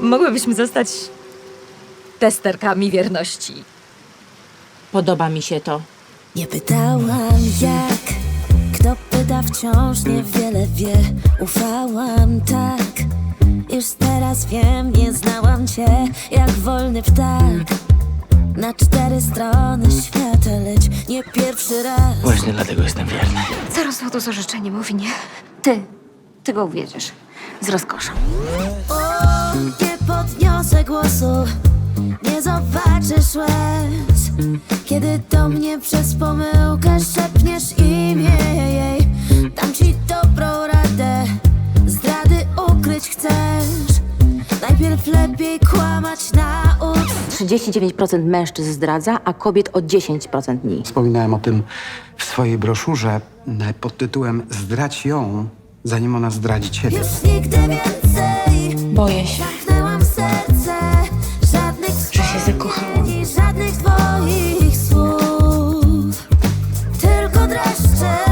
Mogłybyśmy zostać testerkami wierności. Podoba mi się to. Nie pytałam jak, kto pyta wciąż niewiele wie. Ufałam tak, już teraz wiem, nie znałam cię jak wolny ptak. Na cztery strony nie pierwszy raz. Właśnie dlatego jestem wierny. Za rozwodu z orzeczeniem o winie. Ty, ty go uwiedziesz. Z rozkoszą. O, nie podniosę głosu, nie zobaczysz łez Kiedy do mnie przez pomyłkę szepniesz imię jej Dam ci dobrą radę, zdrady ukryć chcesz Najpierw lepiej kłamać na ust 39% mężczyzn zdradza, a kobiet o 10% mniej. Wspominałem o tym w swojej broszurze e, pod tytułem Zdrać ją, zanim ona zdradzi ciebie. Już nigdy więcej Boję się, Zamknęłam serce Żadnych że zakochałam. Żadnych twoich słów Tylko dreszcze